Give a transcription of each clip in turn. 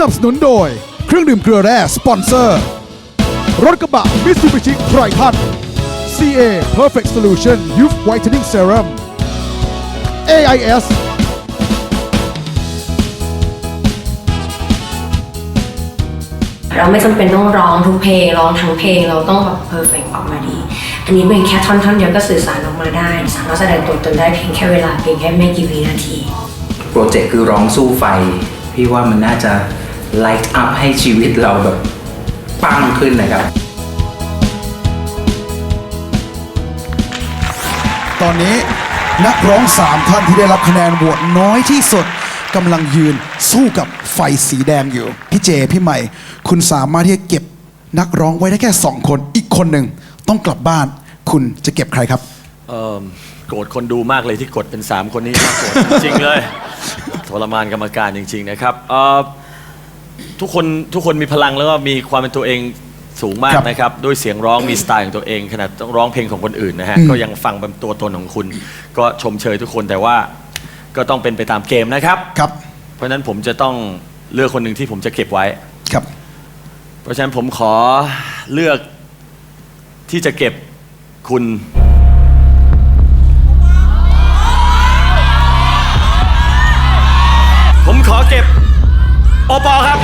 นับสนุนโดย เครื่องดื่มเกลือแร่สปอนเซอร์ รถกระบะ Mitsubishi Triton CA Perfect Solution Youth Whitening Serum AIS เราไม่จำเป็นต้องร้องทุกเพลงร้องทั้งเพลงเราต้องแบบเพอร์เฟกออกมาดี อันนี้เป็นแค่ท่อนท่อนๆเดียวก็สื่อสารออกมาได้ สามารถแสดงตัวตนได้เพียงแค่เวลาเพียงแค่ไม่กี่วินาที โปรเจกต์คือร้องสู้ไฟ พี่ว่ามันน่าจะ ไลท์อัพให้ชีวิตเราแบบปังขึ้นนะครับ ตอนนี้นักร้อง3ท่านที่ได้รับคะแนนโหวตน้อยที่สุดกำลังยืนสู้กับไฟสีแดงอยู่ พี่เจ พี่ใหม่ คุณสามารถที่จะเก็บนักร้องไว้ได้แค่2คน อีกคนหนึ่งต้องกลับบ้าน คุณจะเก็บใครครับ เอิ่มโกรธคนดูมากเลยที่กดเป็น 3 คนนี้มากโกรธจริงๆเลยทรมานกรรมการจริง ๆ นะครับเอ่อ ทุกคนทุกคนมีพลังแล้วก็มีความเป็นตัวเองสูงมากครับนะครับด้วยเสียงร้องมีสไตล์ของตัวเองขนาดต้องร้องเพลงของคนอื่นนะฮะอืมก็ยังฟังเป็นตัวตนของคุณ ก็ชมเชยทุกคนแต่ว่าก็ต้องเป็นไปตามเกมนะครับ ครับเพราะฉะนั้นผมจะต้องเลือกคนหนึ่งที่ผมจะเก็บไว้ ครับ เพราะฉะนั้นผมขอเลือกที่จะเก็บคุณผมขอเก็บ โอปอครับ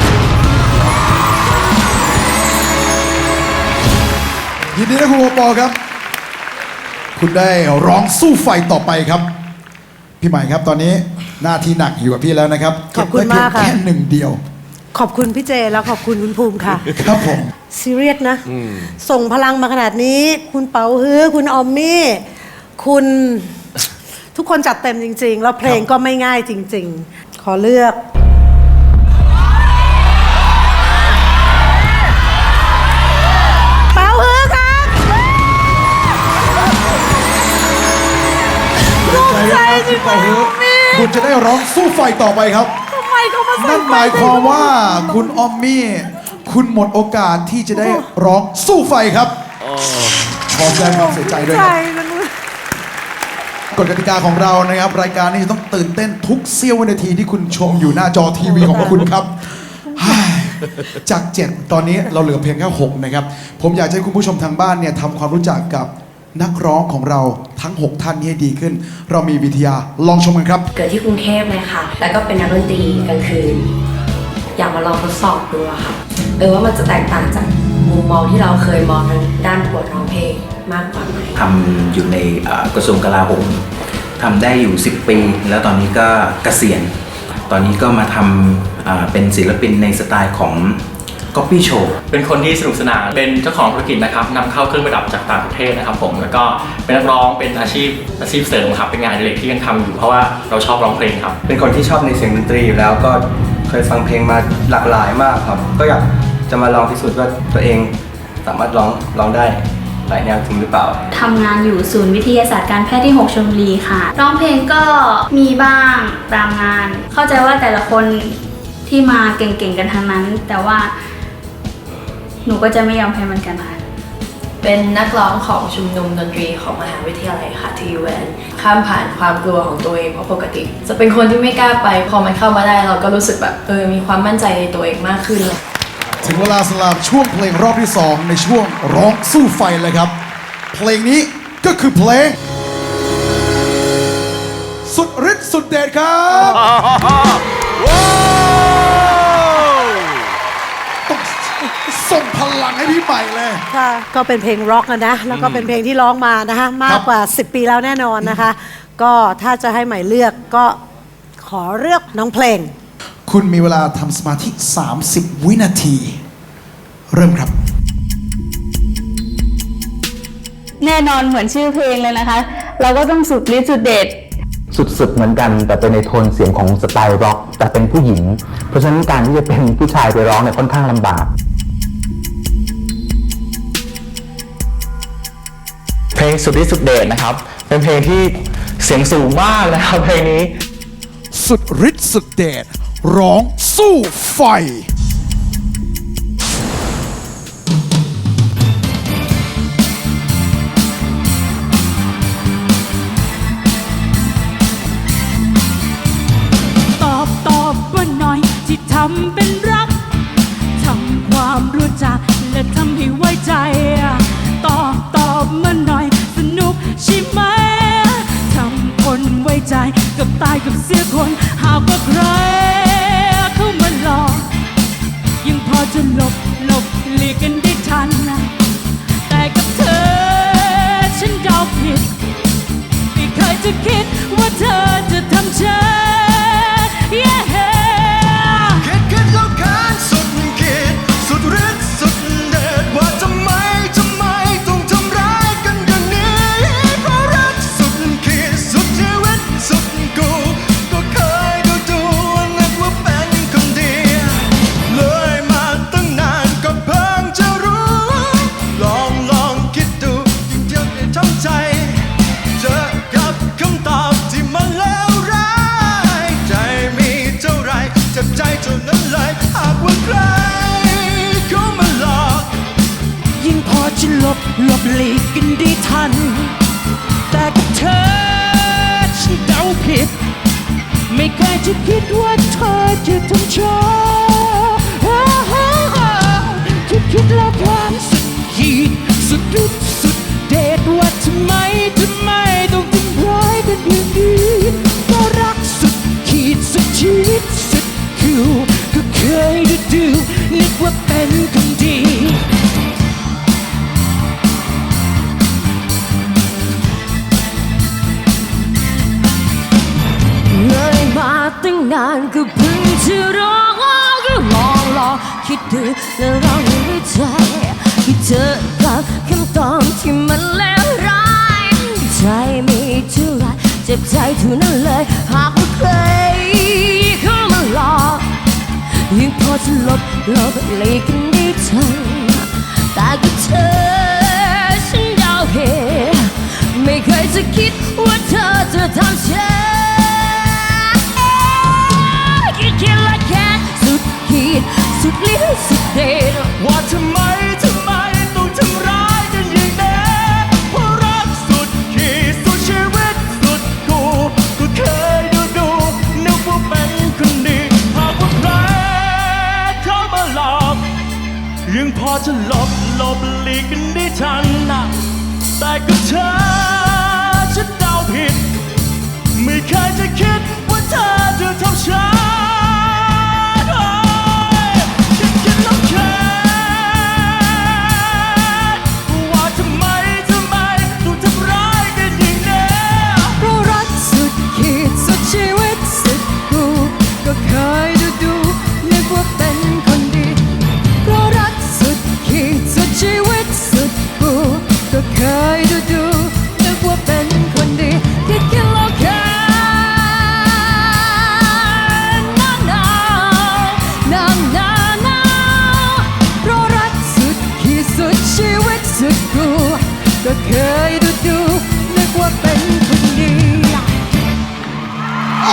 ยินดีนะคุณโอปอครับ คุณได้ร้องสู้ไฟต่อไปครับ พี่ใหม่ครับตอนนี้หน้าที่หนักอยู่กับพี่แล้วนะครับขอบคุณมากค่ะ เบไว้เพียงแค่หนึ่งเดียว ขอบคุณพี่เจแล้วขอบคุณคุณภูมิค่ะ ครับผม ซีเรียสนะ ส่งพลังมาขนาดนี้ คุณเป๋าฮื้อคุณออมมี่ คุณทุกคนจัดเต็มจริง ๆ แล้วเพลงก็ไม่ง่ายจริง ๆ ขอเลือก ใจจริงๆคุณจะได้ร้องสู้ไฟต่อไปครับ ทำไมเขามาใส่นั่นหมายความว่าคุณออมมี่ คุณหมดโอกาสที่จะได้ร้องสู้ไฟครับขอแสดงความเสียใจด้วยใจครับ มันกฎกติกาของเรานะครับ รายการนี้จะต้องตื่นเต้นทุกเสี้ยววินาทีที่คุณชมอยู่หน้าจอทีวีของคุณครับจาก 7 ตอนนี้เราเหลือเพียงแค่6นะครับ ผมอยากจะให้คุณผู้ชมทางบ้านเนี่ยทำความรู้จักกับ นักร้องของเราทั้ง 6 ท่านนี้ให้ดีขึ้น เรามีวิทยาลองชมกันครับ เกิดที่กรุงเทพเลยค่ะแล้วก็เป็นนักดนตรีกลางคืน อยากมาลองทดสอบดูอะค่ะ เออว่ามันจะแตกต่างจากมุมมองที่เราเคยมองทางด้านประกวดร้องเพลงมากกว่าไหม ทำอยู่ในเอ่อกระทรวงกลาโหมทำได้อยู่ 10 ปี แล้วตอนนี้ก็เกษียณ ตอนนี้ก็มาทำอ่าเป็นศิลปินในสไตล์ของ Copy Show เป็นคนที่สนุกสนาน เป็นเจ้าของธุรกิจนะครับนำเข้าเครื่องประดับจากต่างประเทศนะครับผม แล้วก็เป็นนักร้อง เป็นอาชีพอาชีพเสริมครับ เป็นงานอดิเรกที่ยังทำอยู่เพราะว่าเราชอบร้องเพลงครับ เป็นคนที่ชอบในเสียงดนตรีอยู่แล้วก็เคยฟังเพลงมาหลากหลายมากครับ ก็อยากจะมาลองพิสูจน์ว่าตัวเองสามารถร้องร้องได้หลายแนวจริงหรือเปล่า ทำงานอยู่ศูนย์วิทยาศาสตร์การแพทย์ที่ 6ชลบุรีค่ะ ร้องเพลงก็มีบ้างตามงาน เข้าใจว่าแต่ละคนที่มาเก่งๆกันทั้งนั้น แต่ว่า หนูก็จะไม่ยอมแพ้เหมือนกันค่ะ เป็นนักร้องของชุมนุมดนตรีของมหาวิทยาลัยค่ะ TUN ข้ามผ่านความกลัวของตัวเองเพราะปกติ จะเป็นคนที่ไม่กล้าไป พอมันเข้ามาได้เราก็รู้สึกแบบเออมีความมั่นใจในตัวเองมากขึ้นถึงเวลาสำหรับช่วงเพลงรอบที่ 2 ในช่วงร้องสู้ไฟเลยครับ เพลงนี้ก็คือเพลง สุดฤทธิ์สุดเดชครับ พลังให้พี่ใหม่เลย ค่ะก็เป็นเพลงร็อกอะนะ แล้วก็เป็นเพลงที่ร้องมานะคะมากกว่า 10 ปีแล้วแน่นอนนะคะ ก็ถ้าจะให้ใหม่เลือกก็ขอเลือกน้องเพลง คุณมีเวลาทำสมาธิ 30 วินาที เริ่มครับ แน่นอนเหมือนชื่อเพลงเลยนะคะ เราก็ต้องสุดฤทธิ์สุดเด็ดสุดๆเหมือนกัน แต่เป็นในโทนเสียงของสไตล์ร็อกแต่เป็นผู้หญิง เพราะฉะนั้นการที่จะเป็นผู้ชายไปร้องเนี่ยค่อนข้างลำบาก งสุดที่สุดเดชนะครับ เป็นเพลงที่เสียงสูงมากนะครับเพลงนี้ สุดฤทธิ์สุดเดชร้องสู้ไฟ ตอบตอบว่าหน่อยที่ทำเป็น ตายกับเสียคน เท่านั้นเลยหากว่าใครเข้ามาหลอก ยิ่งพอจะหลบหลบหลีกกันได้ทัน แต่กับเธอฉันเดาผิด ไม่เคยจะคิดว่าเธอจะทำฉัน ตั้งนานก็เพิ่งจะรอก็ลองลองคิดดูแล้วลองนึกในใจที่เจอกับคำตอบที่มันเลวร้ายใจไม่เท่าไรเจ็บใจเท่านั้นเลย หากว่าใครเข้ามาหลอกยิ่งพอจะหลบหลบหลีกกันได้ทันแต่กับเธอฉันเดาเหตุไม่เคยจะคิดว่าเธอจะทำฉัน สุดลิ้นสุดเดชว่าทำไมทำไม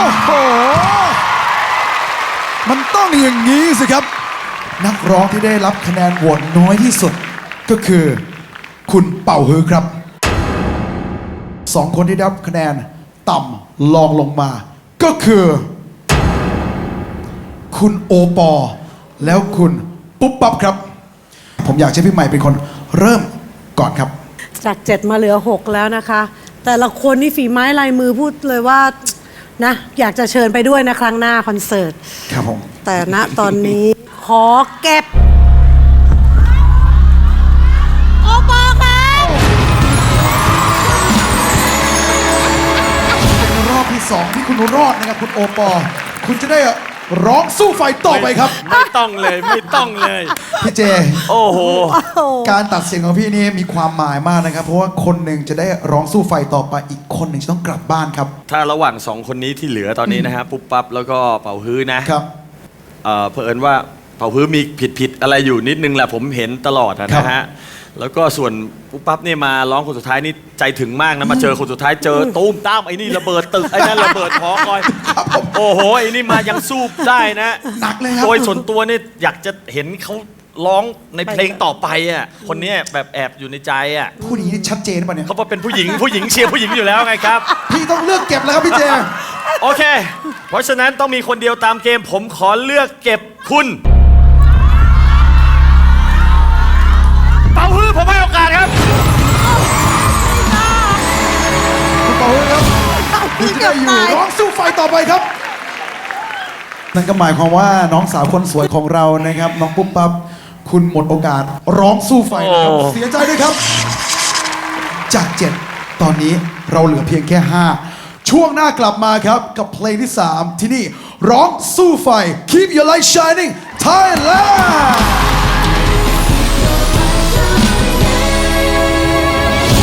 อ้โห มันต้องอย่างนี้สิครับ นักร้องที่ได้รับคะแนนโหวตน้อยที่สุด ก็คือ คุณเป่าฮือครับสองคนที่ได้รับคะแนนต่ำลองลงมา ก็คือ คุณโอปอ แล้วคุณปุ๊บปั๊บครับ ผมอยากให้พี่ใหม่เป็นคนเริ่มก่อนครับ จากเจ็ดมาเหลือหกแล้วนะคะ แต่ละคนนี่ฝีไม้ลายมือพูดเลยว่า นะ อยากจะเชิญไปด้วยนะครั้งหน้าคอนเสิร์ต ครับผม แต่ณตอนนี้ ขอเก็บ โอปอค่ะเป็นรอบที่สองที่คุณรอดนะครับ คุณโอปอ คุณจะได้ ร้องสู้ไฟต่อไปครับ ไม่ต้องเลยไม่ต้องเลย พี่เจ โอ้โห การตัดเสียงของพี่นี่มีความหมายมากนะครับ เพราะว่าคนหนึ่งจะได้ร้องสู้ไฟต่อไปอีกคนหนึ่งจะต้องกลับบ้านครับ ถ้าระหว่างสองคนนี้ที่เหลือตอนนี้นะฮะปุ๊บปั๊บแล้วก็เป่าฮื้อนะครับเอ่อเผอิญว่าเป่าฮื้อมีผิดผิดอะไรอยู่นิดนึงแหละผมเห็นตลอดอะนะฮะ แล้วก็ส่วนปุ๊บปั๊บเนี่ยมาร้องคนสุดท้ายนี่ใจถึงมากนะมาเจอคนสุดท้ายเจอตูมตามไอ้นี่ระเบิดตึกไอ้นั่นระเบิดหอคอย โอ้โหไอ้นี่มายังสู้ได้นะหนักเลยครับ โดยส่วนตัวเนี่ยอยากจะเห็นเขาร้องในเพลงต่อไปอะคนเนี้ยแบบแอบอยู่ในใจอะคู่นี้นี่ชัดเจนป่ะเนี่ยเขาบอกเป็นผู้หญิงผู้หญิงเชียร์ผู้หญิงอยู่แล้วไงครับ พี่ต้องเลือกเก็บแล้วครับพี่เจ โอเค เพราะฉะนั้นต้องมีคนเดียวตามเกม ผมขอเลือกเก็บคุณ เป่าฮื้อผมให้โอกาสครับคุณเป่าฮื้อครับคุณจะได้อยู่ตายร้องสู้ไฟต่อไปครับ นั่นก็หมายความว่าน้องสาวคนสวยของเรานะครับ น้องปุ๊บปั๊บคุณหมดโอกาสร้องสู้ไฟนะครับโอ้เสียใจด้วยครับ จากเจ็ดตอนนี้เราเหลือเพียงแค่ห้าช่วงหน้ากลับมาครับ กับเพลงที่ 3 ที่นี่ ร้องสู้ไฟ Keep Your Light Shining Thailand